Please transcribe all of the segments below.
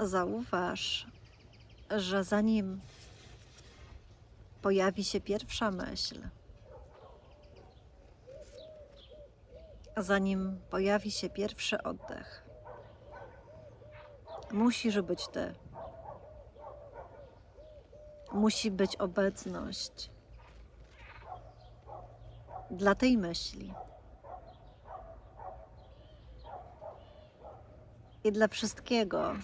zauważ, że zanim pojawi się pierwsza myśl, zanim pojawi się pierwszy oddech, musisz być ty. Musi być obecność dla tej myśli. I dla wszystkiego,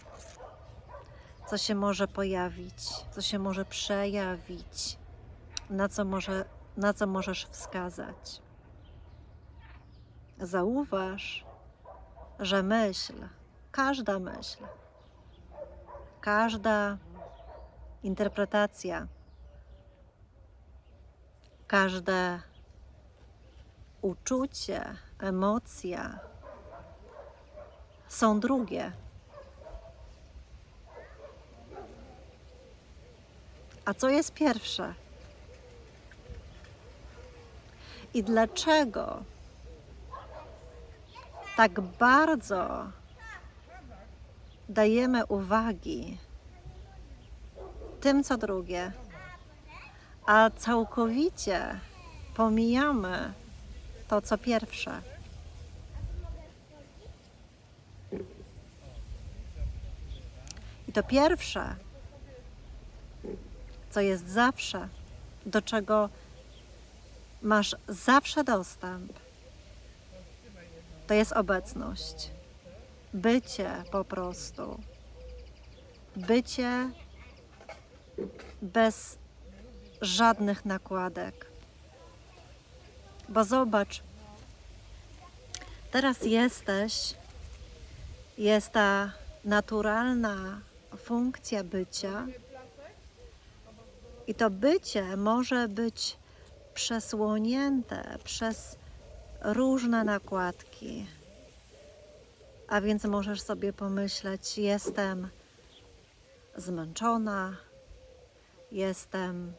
co się może pojawić, co się może przejawić, na co, może, na co możesz wskazać. Zauważ, że myśl, każda myśl, każda interpretacja, każde uczucie, emocja są drugie. A co jest pierwsze? I dlaczego tak bardzo dajemy uwagi tym, co drugie, a całkowicie pomijamy to, co pierwsze? I to pierwsze, co jest zawsze, do czego masz zawsze dostęp, to jest obecność. Bycie po prostu. Bycie bez żadnych nakładek. Bo zobacz, teraz jesteś, jest ta naturalna funkcja bycia, i to bycie może być przesłonięte przez różne nakładki. A więc możesz sobie pomyśleć: jestem zmęczona, jestem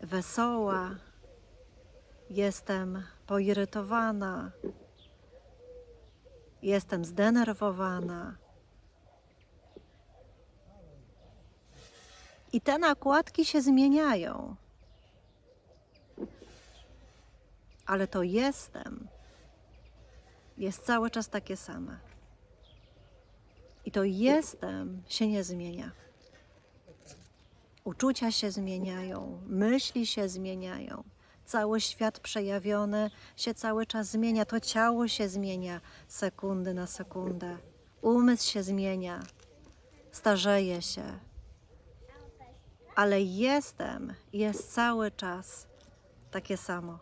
wesoła, jestem poirytowana, jestem zdenerwowana. I te nakładki się zmieniają. Ale to jestem jest cały czas takie same. I to jestem się nie zmienia. Uczucia się zmieniają, myśli się zmieniają. Cały świat przejawiony się cały czas zmienia. To ciało się zmienia sekundy na sekundę. Umysł się zmienia, starzeje się. Ale jestem jest cały czas takie samo.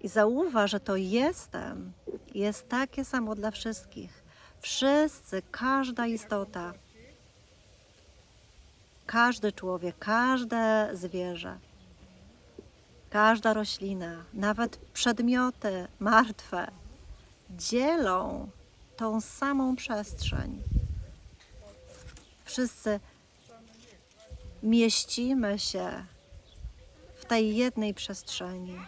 I zauważ, że to jestem jest takie samo dla wszystkich. Wszyscy, każda istota, każdy człowiek, każde zwierzę, każda roślina, nawet przedmioty martwe dzielą tą samą przestrzeń. Wszyscy mieścimy się w tej jednej przestrzeni.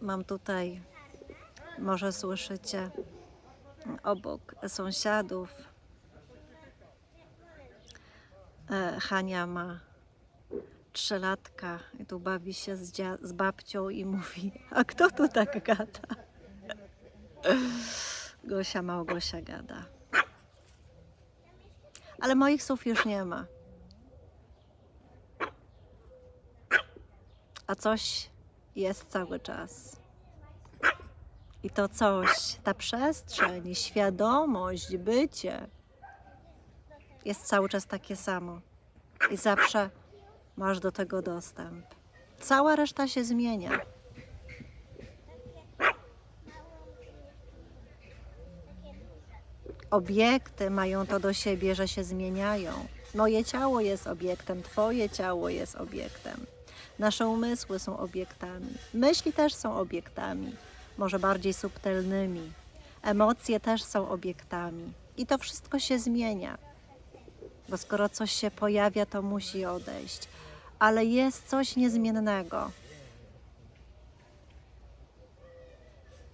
Mam tutaj, może słyszycie, obok sąsiadów. E, Hania ma trzylatka i tu bawi się z, z babcią i mówi, a kto tu tak gada? Gosia Małgosia gada. Ale moich słów już nie ma. A coś jest cały czas. I to coś, ta przestrzeń, świadomość, bycie jest cały czas takie samo. I zawsze masz do tego dostęp. Cała reszta się zmienia. Obiekty mają to do siebie, że się zmieniają. Moje ciało jest obiektem, Twoje ciało jest obiektem. Nasze umysły są obiektami. Myśli też są obiektami. może bardziej subtelnymi. Emocje też są obiektami. I to wszystko się zmienia. Bo skoro coś się pojawia, to musi odejść. Ale jest coś niezmiennego.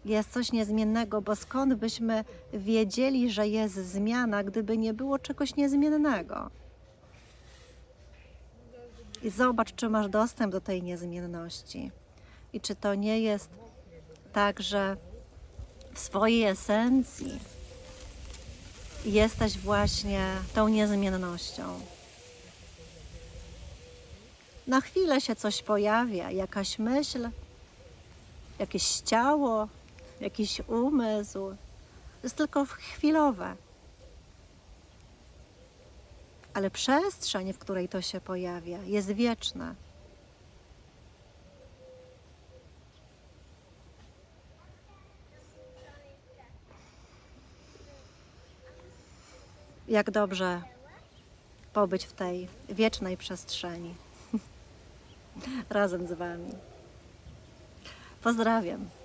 Jest coś niezmiennego, bo skąd byśmy wiedzieli, że jest zmiana, gdyby nie było czegoś niezmiennego? I zobacz, czy masz dostęp do tej niezmienności. I czy to nie jest tak, że w swojej esencji jesteś właśnie tą niezmiennością. Na chwilę się coś pojawia, jakaś myśl, jakieś ciało, jakiś umysł. Jest tylko chwilowe. Ale przestrzeń, w której to się pojawia, jest wieczna. Jak dobrze pobyć w tej wiecznej przestrzeni razem z Wami. Pozdrawiam.